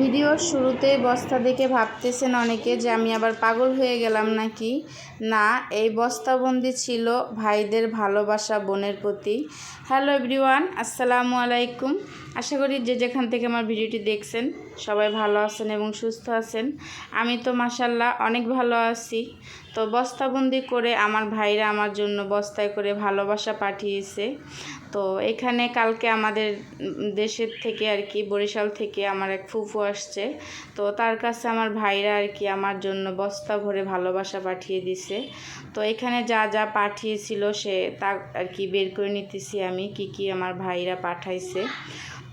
ভিডিওর শুরুতেই বস্তা দেখে ভাবতেছেন অনেকে যে আমি আবার পাগল হয়ে গেলাম নাকি? না, এই বস্তাবন্দি ছিল ভাইদের ভালোবাসা, বোনের প্রতি। হ্যালো এভরিওয়ান, আসসালামু আলাইকুম। আশা করি যে যেখান থেকে আমার ভিডিওটি দেখছেন, সবাই ভালো আছেন এবং সুস্থ আছেন। আমি তো মাসাল্লাহ অনেক ভালো আছি। তো বস্তাবন্দি করে আমার ভাইরা আমার জন্য বস্তায় করে ভালোবাসা পাঠিয়েছে। তো এখানে কালকে আমাদের দেশের থেকে আর কি, বরিশাল থেকে আমার এক ফুফু আসছে। তো তার কাছে আমার ভাইরা আর কি আমার জন্য বস্তা ভরে ভালোবাসা পাঠিয়ে দিছে। তো এখানে যা যা পাঠিয়েছিল সে তা আর কি বের করে নিতেছি আমি, কি কি আমার ভাইরা পাঠাইছে।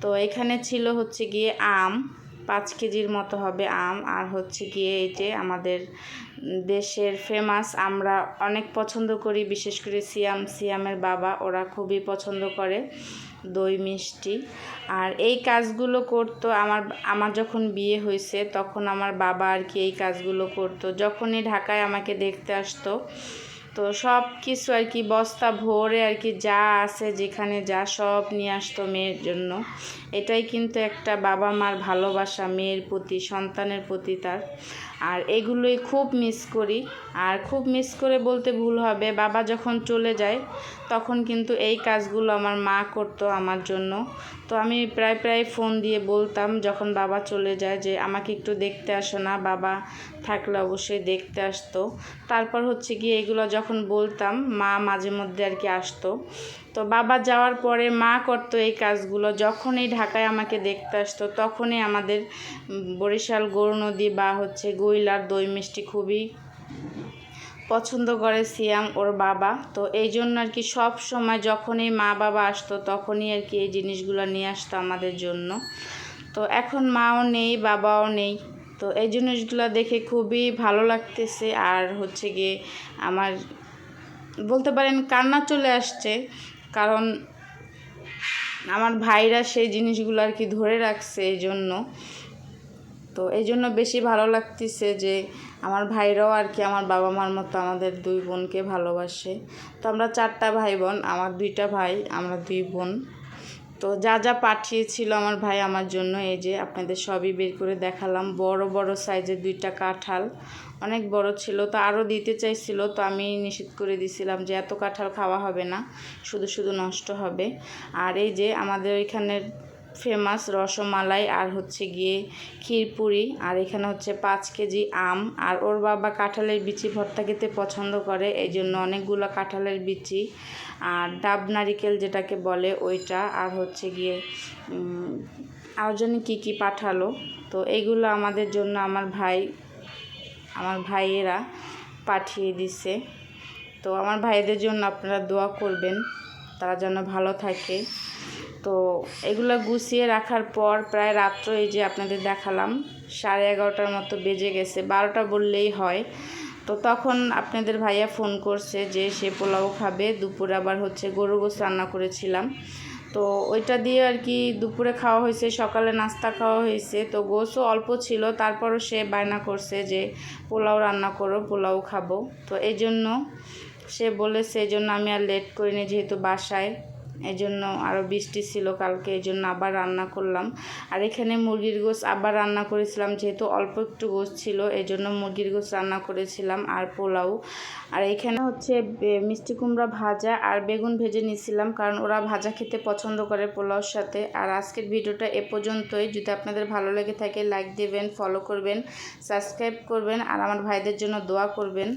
তো এখানে ছিল হচ্ছে গিয়ে আম, পাঁচ কেজির মতো হবে আম। আর হচ্ছে গিয়ে এই যে আমাদের দেশের ফেমাস আমরা অনেক পছন্দ করি, বিশেষ করে সিয়াম, সিয়ামের বাবা, ওরা খুবই পছন্দ করে। দই মিষ্টি। আর এই কাজগুলো করতো আমার আমার যখন বিয়ে হয়েছে তখন আমার বাবা আর কি এই কাজগুলো করতো। যখনই ঢাকায় আমাকে দেখতে আসতো তো সব কিছু আর কি, বস্তা ভরে আর কি যা আছে যেখানে যা সব নিয়ে আসতো মেয়ের জন্য। এটাই কিন্তু একটা বাবা মার ভালোবাসা, মেয়ের প্রতি, সন্তানের প্রতি তার। আর এগুলোই খুব মিস করি। আর খুব মিস করে বলতে ভুল হবে, বাবা যখন চলে যায়, তখন কিন্তু এই কাজগুলো আমার মা করতো আমার জন্য। তো আমি প্রায় প্রায় ফোন দিয়ে বলতাম যখন বাবা চলে যায় যে, আমাকে একটু দেখতে আসো না, বাবা থাকলে অবশ্যই দেখতে আসতো। তারপর হচ্ছে গিয়ে এগুলো যখন বলতাম, মা মাঝে মধ্যে আর কি আসতো। তো বাবা যাওয়ার পরে মা করতো এই কাজগুলো। যখনই ঢাকায় আমাকে দেখতে আসতো, তখনই আমাদের বরিশাল গৌর নদী বা হচ্ছে গইলার দই মিষ্টি খুবই পছন্দ করে সিয়াম, ওর বাবা। তো এই জন্য আর কি সব সময় যখনই মা বাবা আসতো, তখনই আর কি এই জিনিসগুলো নিয়ে আসতো আমাদের জন্য। তো এখন মাও নেই, বাবাও নেই। তো এই জিনিসগুলো দেখে খুবই ভালো লাগতেছে। আর হচ্ছে গিয়ে আমার বলতে পারেন কান্না চলে আসছে, কারণ আমার ভাইরা সেই জিনিসগুলো আর কি ধরে রাখছে এই জন্য। তো এই জন্য বেশি ভালো লাগতেছে যে আমার ভাইরাও আর কি আমার বাবা মার মতো আমাদের দুই বোনকে ভালোবাসে। তো আমরা চারটা ভাই বোন, আমার দুইটা ভাই, আমরা দুই বোন। তো যা যা পাঠিয়েছিল আমার ভাই আমার জন্য, এই যে আপনাদের সবই বের করে দেখালাম। বড় বড় সাইজের দুইটা কাঁঠাল, অনেক বড় ছিল, তো আরও দিতে চাইছিল, তো আমি নিষেধ করে দিছিলাম যে এত কাঁঠাল খাওয়া হবে না, শুধু শুধু নষ্ট হবে। আর এই যে আমাদের ওইখানের ফেমাস রসমালাই আর হচ্ছে গিয়ে ক্ষীরপুরি। আর এখানে হচ্ছে পাঁচ কেজি আম। আর ওর বাবা কাঁঠালের বিচি ভর্তা খেতে পছন্দ করে এই জন্য অনেকগুলো কাঁঠালের বিচি। আর ডাব নারিকেল যেটাকে বলে ওইটা। আর হচ্ছে গিয়ে আর জন্য কী কী পাঠালো। তো এইগুলো আমাদের জন্য আমার ভাই, আমার ভাইয়েরা পাঠিয়ে দিছে। তো আমার ভাইদের জন্য আপনারা দোয়া করবেন। তারা যেন ভালো থাকে। তো এগুলো গুছিয়ে রাখার পর প্রায় রাত্র এই যে আপনাদের দেখালাম, সাড়ে এগারোটার মতো বেজে গেছে, বারোটা বললেই হয়। তো তখন আপনাদের ভাইয়া ফোন করছে যে সে পোলাও খাবে, দুপুরে আবার হচ্ছে গরু গোস রান্না করেছিলাম। তো ওইটা দিয়ে আর কি দুপুরে খাওয়া হয়েছে, সকালে নাস্তা খাওয়া হয়েছে। তো গোসও অল্প ছিল, তারপরও সে বায়না করছে যে পোলাও রান্না করো, পোলাও খাব। তো এই জন্য সে বলেছে, এই জন্য আমি আর লেট করিনি যেহেতু বাসায়। এই জন্য আরও বৃষ্টি ছিল কালকে এই জন্য আবার রান্না করলাম। আর এখানে মুরগির গোস আবার রান্না করেছিলাম, যেহেতু অল্প একটু গোস ছিল এই জন্য মুরগির গোস রান্না করেছিলাম আর পোলাও। আর এখানে হচ্ছে মিষ্টি কুমড়া ভাজা আর বেগুন ভেজে নিয়েছিলাম কারণ ওরা ভাজা খেতে পছন্দ করে পোলাওর সাথে। আর আজকের ভিডিওটা এ পর্যন্তই। যদি আপনাদের ভালো লেগে থাকে, লাইক দেবেন, ফলো করবেন, সাবস্ক্রাইব করবেন, আর আমার ভাইদের জন্য দোয়া করবেন।